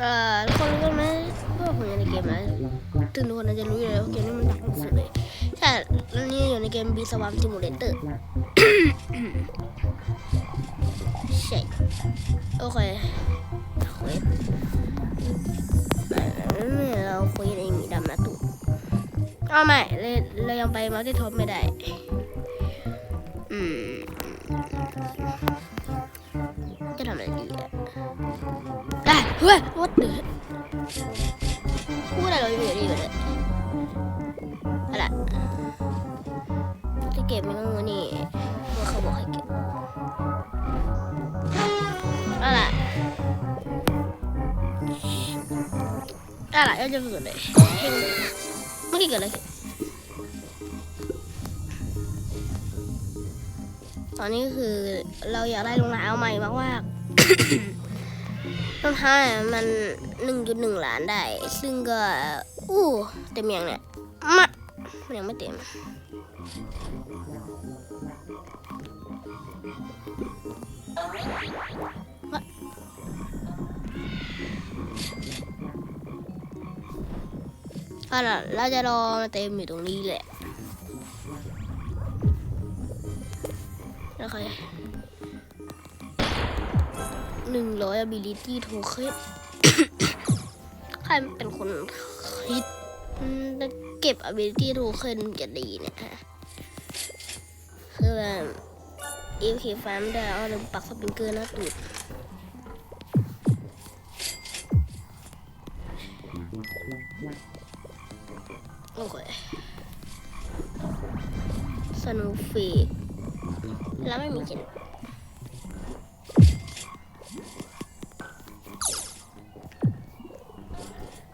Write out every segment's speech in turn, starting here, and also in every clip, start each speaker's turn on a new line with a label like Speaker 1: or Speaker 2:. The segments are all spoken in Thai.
Speaker 1: เอ่อทุกคนรู้กันไหมว่าผมอยู่ในเกมอะไรตื่นทุกคนน่าจะรู้อยู่แล้วว่าเกมนี้มันดังสุดเลยใช่แล้วนี่อยู่ในเกมบีสวามซิมูเลเตอร์ใช่โอเคเควสนี่เราคุยในมีดำนะตุ๊เอาใหม่เราเรายังไปมัลติท็อปไม่ได้อืม เฮ้ย what the พูดอะไรเราอยู่ดีกว่าเลยอะไรจะเก็บไม่ต้องรู้นี่ว่าเขาบอกให้เก็บอะไรอะไรยังจะเกิดเลยเมื่อกี้เกิดอะไรตอนนี้คือเราอยากได้รองเท้าใหม่มากๆ รองเท้าเนี่ยมันหนึ่งจุดหนึ่งล้านได้ ซึ่งก็อู้เต็มยังเนี่ยมามันยังไม่เต็มอะเราจะรอมาเต็มอยู่ตรงนี้แหละโอเค หนึ่งร้อย ability token ใครเป็นคนคิดอืมจะเก็บ ability token จะดีเนี่ยฮะคือแบบอีฟขีฟาร์มได้เอาลืมปักสปริงเกอร์หน้าตูดโอเคสนุกฟีแล้วไม่มีเขียน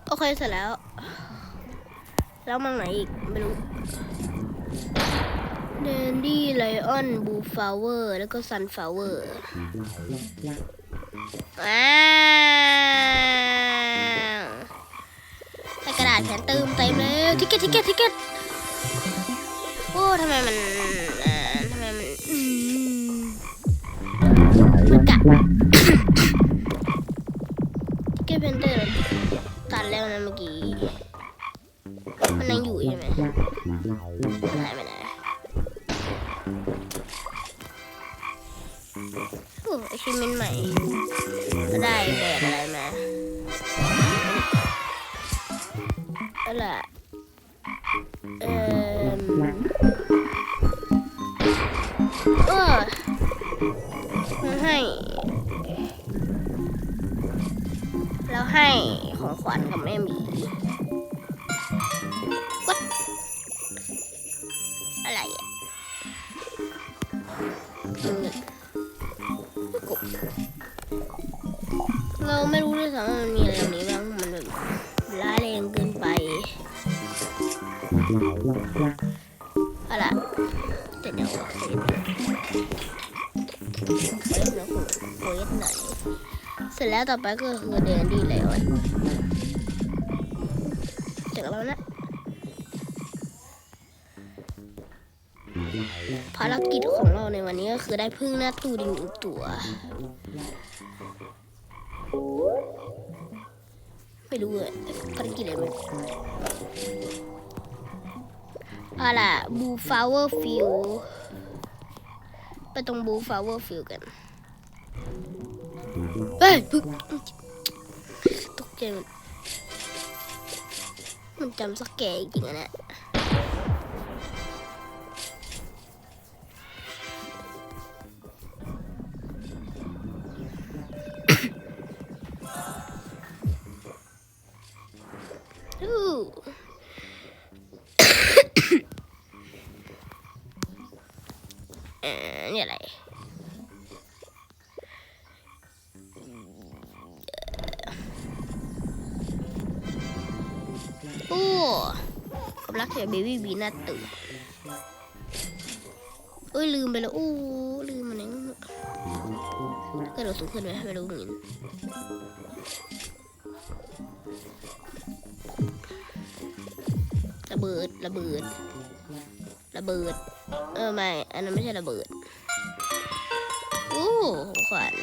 Speaker 1: โอเคเสร็จแล้ว แล้วมังไหนอีก ไม่รู้เดนดี้ไลออนบูฟลาเวอร์แล้วก็ซันฟลาเวอร์ว้าวแต่กระดาษแขนเติมเต็มเลยทิกเก็ตทิกเก็ตทิกเก็ตโอ้ทำไมมันทำไมมันอืมมันกัดทิกเก็ตเพนเตอร์ ตัดแล้วนะเมื่อกี้ มันยังอยู่ใช่ไหมมันหายไปไหนโอ้ไอชิมเมนใหม่ ก็ได้แบบอะไรมาอาล่ะเอ่อเออมันให้แล้วให้ ขวัญกับแม่มี What? อะไรอะอืมกบเราไม่รู้ด้วยซ้ำว่ามันมีอะไรแบบนี้บ้างมันแบบร้ายแรงเกินไปอาล่ะเสร็จแล้วเหรอเสร็จแล้วเควสไหนเสร็จแล้วต่อไปก็คือเดินดีแล้ว จากเรานะ ภารกิจของเราในวันนี้ก็คือได้พึ่งหน้าตู้ดินอีกตัว ไม่รู้เลยภารกิจอะไรมันเอาล่ะบูฟาวเวอร์ฟิลไปตรงบูฟาวเวอร์ฟิลกัน เฮ้ยพึ่งตกใจมัน มันจำสแกร์จริงๆอะเนี่ย กำลังเขียนเบบี้บีน่าตื่นเอ้ยลืมไปแล้วโอ้ลืมมันเองกระโดดสูงขึ้นไหมไม่รู้เหมือนกันระเบิดระเบิดระเบิด เออไม่อันนั้นไม่ใช่ระเบิดโอ้ขวัญ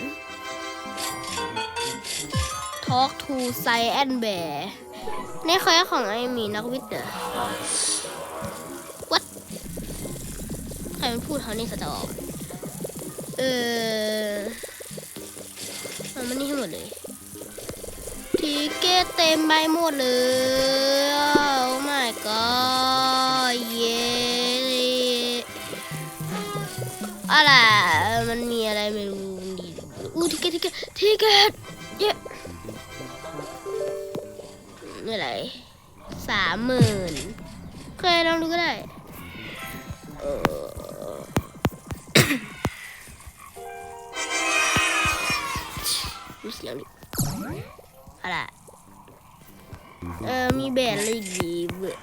Speaker 1: ท talk to science bear นี่เคยของไอ้มีนักวิทย์เหรอ what ใครมันพูดเขานี่สตออกเออเอามันนี่ให้หมดเลยทิเกตเต็มใบหมดเลย โอ้ my god เย้อะไรมันมีอะไรไม่รู้ดีอู้ทิเกตทิเกตทิเกตเย้ นี่อะไรสามหมื่นเคยลองดูก็ได้เออดูเสียงดิอะไรเออมีแบรนด์อะไรอีกดีเว้ย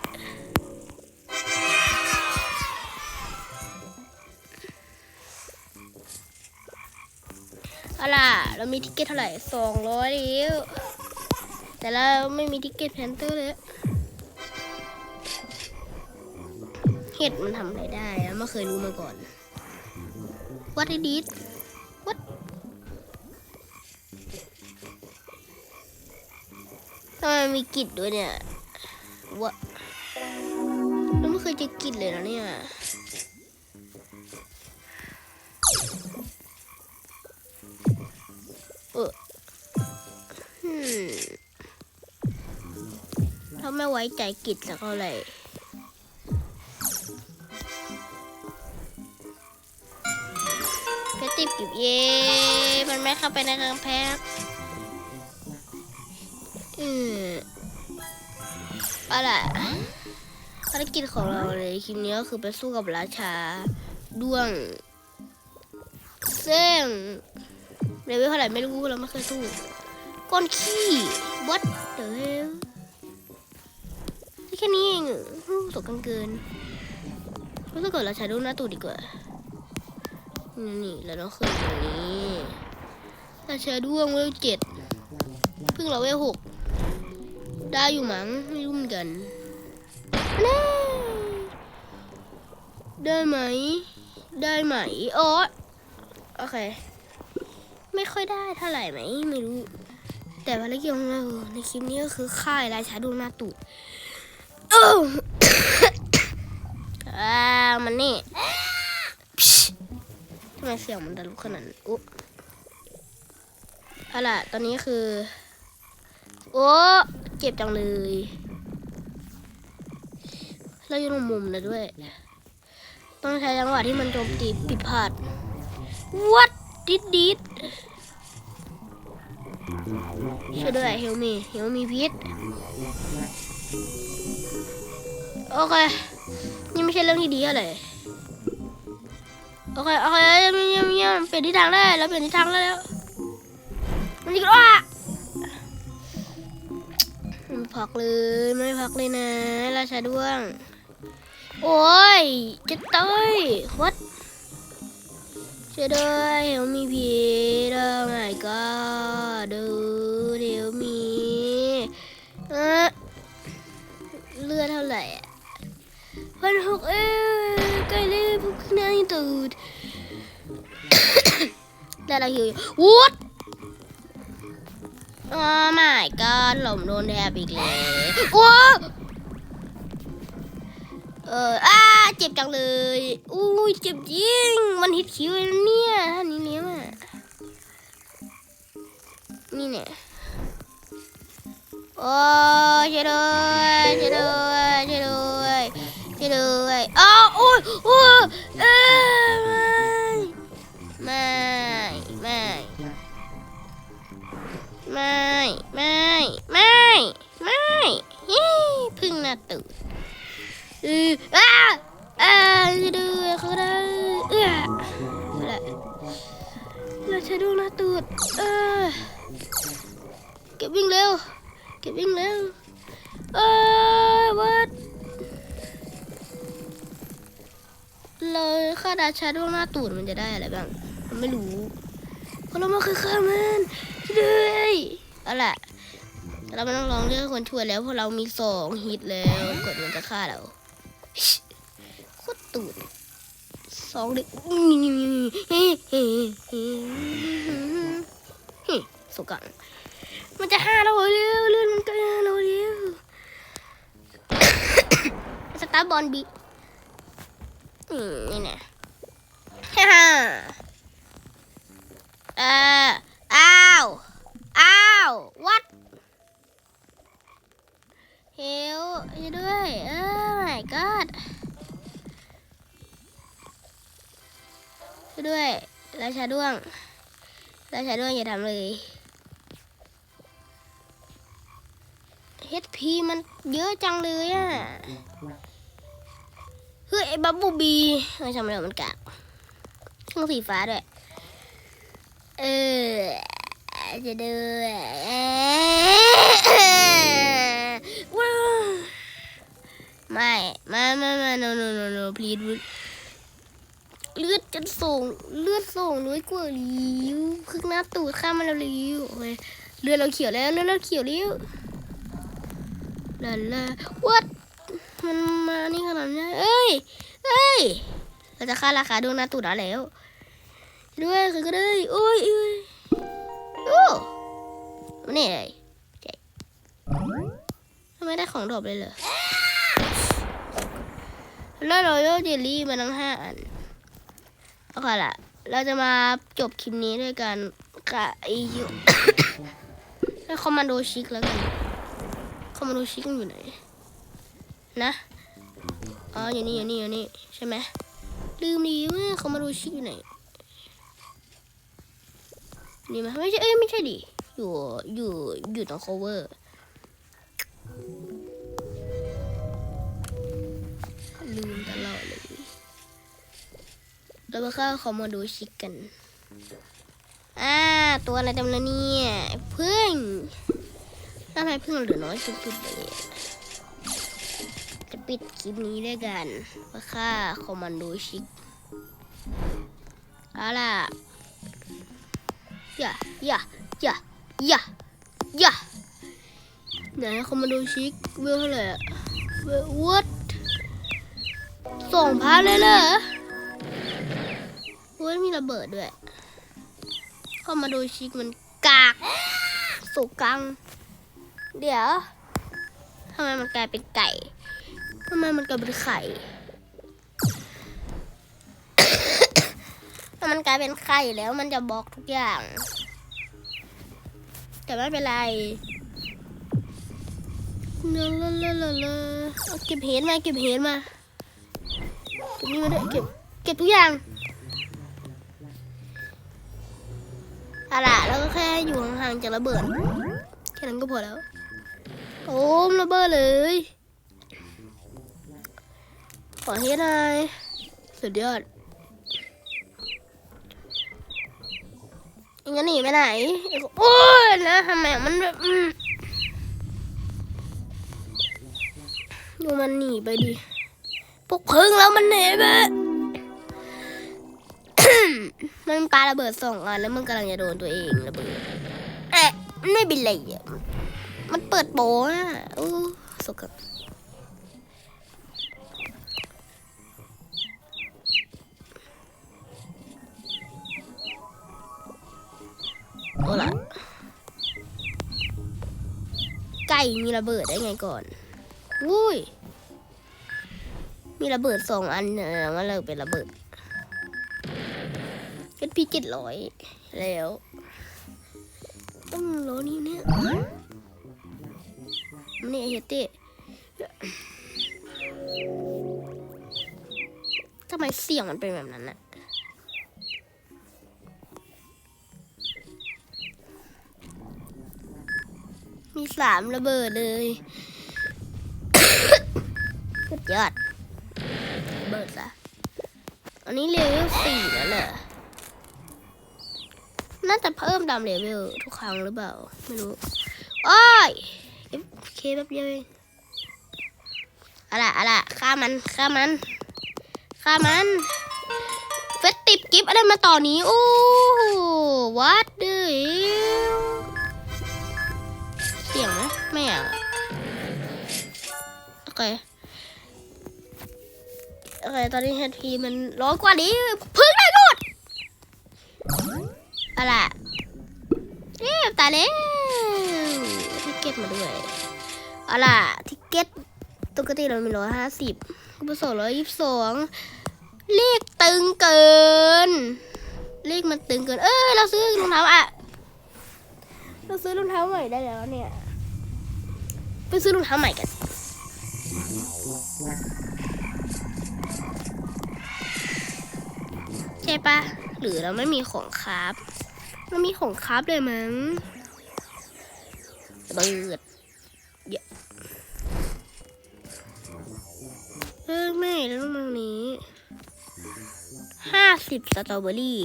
Speaker 1: เอาล่ะเรามีทิกเก็ตเท่าไหร่สองร้อยเดียว แต่เราไม่มีทิกเก็ตแพนเตอร์เลยเห็ดมันทำอะไรได้อะไม่เคยรู้มาก่อน What it did What ทำไมมีกลิ่นด้วยเนี่ยวะเราไม่เคยจอกลิ่นเลยนะเนี่ยเอออื มถ้าไม่ไว้ใจกิจสักเท่าไหร่เพชรติดกิบเย่มันไม่เข้าไปในกำแพงอืมอะไรภารกิจของเราเลยคลิปนี้ก็คือไปสู้กับราชาด้วงซึ่งเลเวลเท่าไหร่ไม่รู้เราไม่เคยสู้ก้อนขี้วัดเดี๋ยว แค่นี้เองตกกันเกินรู้สึกเกิดเราใชาด้วงหน้าตูดดีกว่า นี่นี่แล้วน้องเคยตรงนี้ราชาด้วงเวลเจ็ดเพิ่งเราเวลหกได้อยู่มั้งไม่รู้เหมือนกันน่ได้ไหม ได้ไหมโอ้โอเค ไม่ค่อยได้เท่าไหร่ไหมไม่รู้ แต่ภารกิจของเราในคลิปนี้ก็คือค่ายราชาดวงหน้าตูด อ้อ่ามันนี่ทำไมเสียงมันดังขนาดนั้นอุ๊บอาล่ะตอนนี้คือ โอ้เจ็บจังเลยเราอยู่ตรงมุมเลยด้วย ต้องใช้จังหวะที่มันโจมตีผิดพลาด What did it ช่วยด้วยเฮลมีเฮลมีพิษ โอเค นี่ไม่ใช่เรื่องที่ดีอะไรโอเค โอเคเยี่ยมเยี่ยมเยี่ยมเปลี่ยนทิศทางได้แล้วเปลี่ยนทิศทางได้แล้ว มันยิงว่าไม่พักเลยไม่พักเลยนะ ราชาด้วง โอ้ยจะต้ยวัดช่วยด้วยเดี๋ยวมีพีดอไมก็ดูเดี๋ยวมีเออเลือดเท่าไหร่ อะพันหกเอ้ยใกล้เลยพวกนายตูดได้แล้วหิววูดโอ้ my god หล่มโดนแทบอีกแล้วว้เอออ้าเจ็บจังเลย อุ้ยเจ็บจริง มันฮิตคิวเนี่ยท่านี้เลี้ยงอะนี่เนี่ยโอ้ยช่วยด้วยช่วยด้วยช่วยด้วย โอ้ยโอ้ยเอ้ยไม่ไม่ไม่ไม่ไม่ไม่ไม่ฮิพึ่งหน้าตูดเอออ้าอ้าช่วยด้วยเขาได้เอื้ออะเราใช้ดูหน้าตูดเออเก็บวิ่งเร็วเก็บวิ่งเร็วเอ้ยวัด เลยค่าดาชาดวงหน้าตูดมันจะได้อะไรบ้างไม่รู้เพราะเราไม่เคยฆ่ามันเลยเอาล่ะเราไม่ต้องร้องเรียกคนช่วยแล้วเพราะเรามีสองฮิตแล้วกดมันจะฆ่าเราโคตรตูดสองเด็กเฮ้เฮ้เฮ้เฮ้สกังมันจะห้าเราเร็วเลื่อนมันก็ห้าเราเร็วสตาร์บอลบี นี่นะฮ่าฮ่าเอออ้าว อ้าว what เฮลยด้วยเออ my god ด้วยราชาด้วงราชาด้วงอย่าทำเลย HP มันเยอะจังเลยอะ เฮ้ยไอ้บับบูบีไม่ทำอะไรมันกากเครื่องสีฟ้าด้วยเออจะดูว้าวไม่ไม่ไม่ไม่ no no no no please เลือดจะส่งเลือดส่งน้อยกว่าลิวครึ่งหน้าตูดข้ามมาแล้วลิวโอเคเลือดเราเขียวแล้วเลือดเราเขียวลิวลาลา what มันมานี่ขนาดนี้เอ้ย เอ้ยเราจะค่าราคาดวงหน้าตูดแล้วแล้ว ด้วยคือก็ได้โอ้ยเอ้ยโอ้มานี่เลยทำไมได้ของดรอปเลยเหรอแล้วเราโยเจลลี่มาทั้งห้าอันโอเคละเราจะมาจบคลิปนี้ด้วยกันกับไอยูให้คอมมานโดชิกแล้วกัน คอมมานโดชิกอยู่ไหน นะอ๋ออยู่นี่อยู่นี่อยู่นี่ใช่ไหมลืมดีว่าคอมมานโดชิกอยู่ไหนนี่ไหมไม่ใช่เอ้ยไม่ใช่ดิอยู่อยู่อยู่ตรง cover ลืมตลอดเลยเรามาเข้าคอมมานโดชิกกันอ่าตัวอะไรเต็มแล้วเนี่ยพึ่งทำไมพึ่งเหลือน้อยสุดๆเลย ปิดคลิปนี้ด้วยกันว่าค่าคอมมานโดชิกเอาล่ะอย่าอย่าอย่าอย่าอย่าไหนคอมมานโดชิกเวลเท่าไหร่อะเวลวัดสองพันเลยเหรอเว้ยมีระเบิดด้วยคอมมานโดชิกมันกากสุกัง เดี๋ยวทำไมมันกลายเป็นไก่ ทำไมมันกลายเป็นไข่ถ้ามันกลายเป็นไข่แล้วมันจะบอกทุกอย่าง แต่ไม่เป็นไรลาลาลาลาลเอาเก็บเห็ดมาเก็บเห็ดมาเก็บนี่มาด้วยเก็บเก็บทุกอย่างอาล่ะแล้วก็แค่อยู่ห่างๆจากระเบิด แค่นั้นก็พอแล้ว โอ้มระเบิดเลย ขอเฮ็ดหน่อยสุดยอดยังหนีไปไหนไอ้กูโอ้ยนะทำไมมันแบบดูมันหนีไปดิพวกพึ่งแล้วมันหนีไปมันปาระเบิดสองอันแล้วมันกำลังจะโดนตัวเองระเบิดเอ๊ะมันไม่เป็นไรอะมันเปิดโปอะโอ้สกปรก เอาล่ะไก่มีระเบิดได้ไงก่อนวุ้ย มีระเบิดสองอันเนอะมันเลยเป็นระเบิดเป็นพีเจ็ดร้อยแล้วต้องโลนี้เนี่ยมันนี่ไอเฮยเต้ทำไมเสียงมันเป็นแบบนั้นอะ มีสามระเบิดเลยสุดยอดระเบิดซะอันนี้เลเวลสี่แล้วเหรอน่าจะเพิ่มตามเลเวลทุกครั้งหรือเปล่า ไม่รู้ โอ้ยโอเคแป๊บเดียวเองอาล่ะเอาล่ะฆ่ามันฆ่ามันฆ่ามันเฟสติบกิฟอะไรมาต่อนี้ โอ้วัดเเคโอเค ตอนนี้ HP มันร้อยกว่านี้พึ่งได้หมดอาล่ะเอ๊ตายแล้วก็ตมาด้วยอาล่ะทิกเก็ตปกติเรามีร้อยห้าสิบอุปสงค์ร้อยยี่สิบสองเลขตึงเกิน เลขมันตึงเกิน เอ้ย เราซื้อรองเท้าอะเราซื้อรองเท้าใหม่ได้แล้วเนี่ย ไปซื้อรองเท้าใหม่กัน ใช่ปะหรือเราไม่มีของคราฟเรามีของคราฟเลยมั้งเบิดเยอะเออไม่แล้วมังนี้ห้าสิบสตรอเบอรี่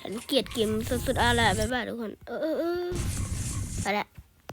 Speaker 1: ฉันเกลียดเกมสุดๆอะไรบ๊ายบายทุกคน เออเออ